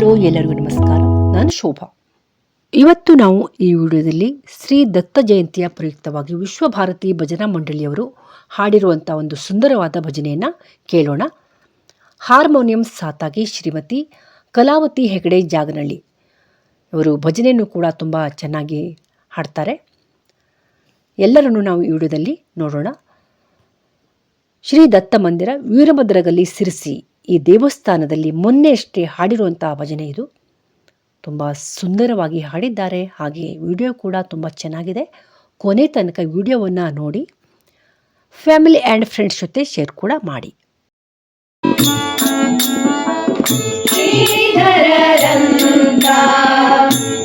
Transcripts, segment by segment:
Hello, ಎಲ್ಲರಿಗೂ ನಮಸ್ಕಾರ. ನಾನು ಶೋಭಾ. ಇವತ್ತು ನಾವು ಈ ವಿಡಿಯೋದಲ್ಲಿ ಶ್ರೀ ದತ್ತ ಜಯಂತಿಯ ಪ್ರಯುಕ್ತವಾಗಿ ವಿಶ್ವಭಾರತಿ ಭಜನಾ ಮಂಡಳಿಯವರು ಹಾಡಿರುವಂಥ ಒಂದು ಸುಂದರವಾದ ಭಜನೆಯನ್ನು ಕೇಳೋಣ. ಹಾರ್ಮೋನಿಯಂ ಸಾತಾಗಿ ಶ್ರೀಮತಿ ಕಲಾವತಿ ಹೆಗಡೆ ಜಾಗನಳ್ಳಿ ಇವರು ಭಜನೆಯನ್ನು ಕೂಡ ತುಂಬ ಚೆನ್ನಾಗಿ ಹಾಡ್ತಾರೆ. ಎಲ್ಲರನ್ನು ನಾವು ಈ ವಿಡಿಯೋದಲ್ಲಿ ನೋಡೋಣ. ಶ್ರೀ ದತ್ತ ಮಂದಿರ ವೀರಭದ್ರಗಲ್ಲಿ ಸಿರಿಸಿ ಈ ದೇವಸ್ಥಾನದಲ್ಲಿ ಮೊನ್ನೆಯಷ್ಟೇ ಹಾಡಿರುವಂತಹ ಭಜನೆ ಇದು. ತುಂಬ ಸುಂದರವಾಗಿ ಹಾಡಿದ್ದಾರೆ. ಹಾಗೆ ವಿಡಿಯೋ ಕೂಡ ತುಂಬ ಚೆನ್ನಾಗಿದೆ. ಕೊನೆ ತನಕ ವಿಡಿಯೋವನ್ನು ನೋಡಿ, ಫ್ಯಾಮಿಲಿ ಆ್ಯಂಡ್ ಫ್ರೆಂಡ್ಸ್ ಜೊತೆ ಶೇರ್ ಕೂಡ ಮಾಡಿ.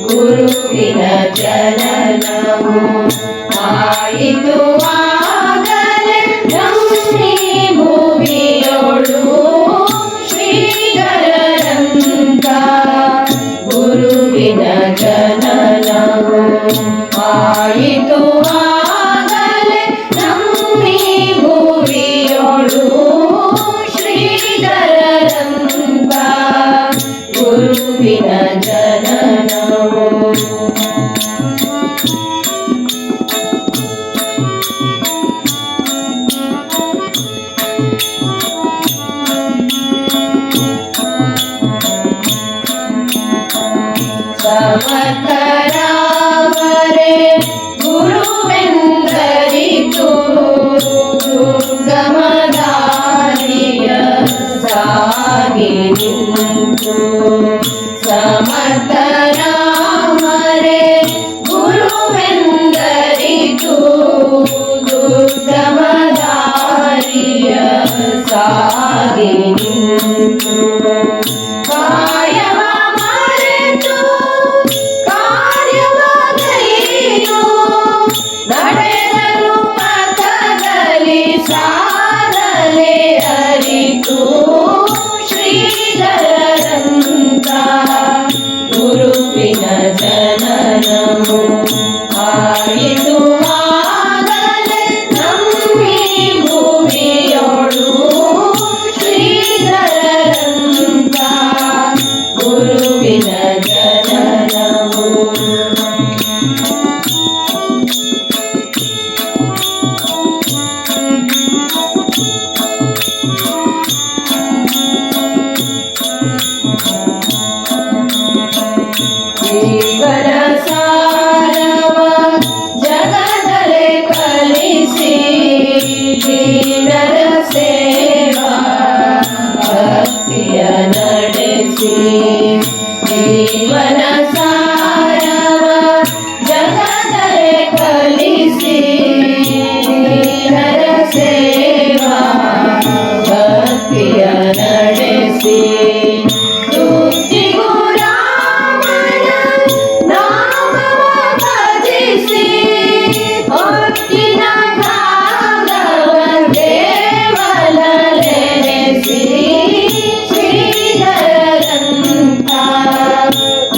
ಗುರುವಿನ ಜನನವು ಆಯಿತು ಸಮತರಾವರೆ ಗುರುವೆಂದರಿತು ದುರ್ಗಮದಾರಿಯ ಸಾಗಿ ನಿಂತು ಸಮತರಾಮರೆ ಗುರುವೆಂದರಿತು ದುರ್ಗಮದಾರಿಯ ಸಾಗಿ ನಿಂತು ಭಕ್ತಿಯ ನಡೆಸಿ ಜೀವನ ಸಾರವ ಜಗದಲೆ ಕಲಿಸಿ ದೀನರ ಸೇವಾ ಭಕ್ತಿಯ ನಡೆಸಿ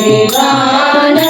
ಶಿವಾನಂದರ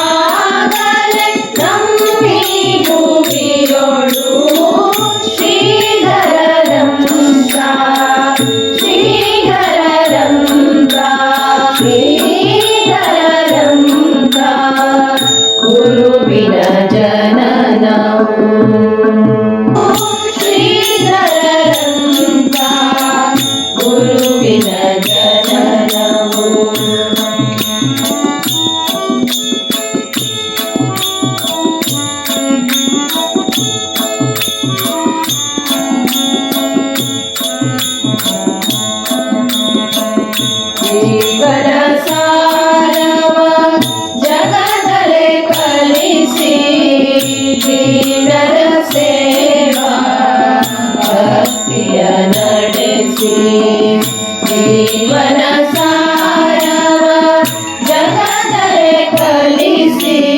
day.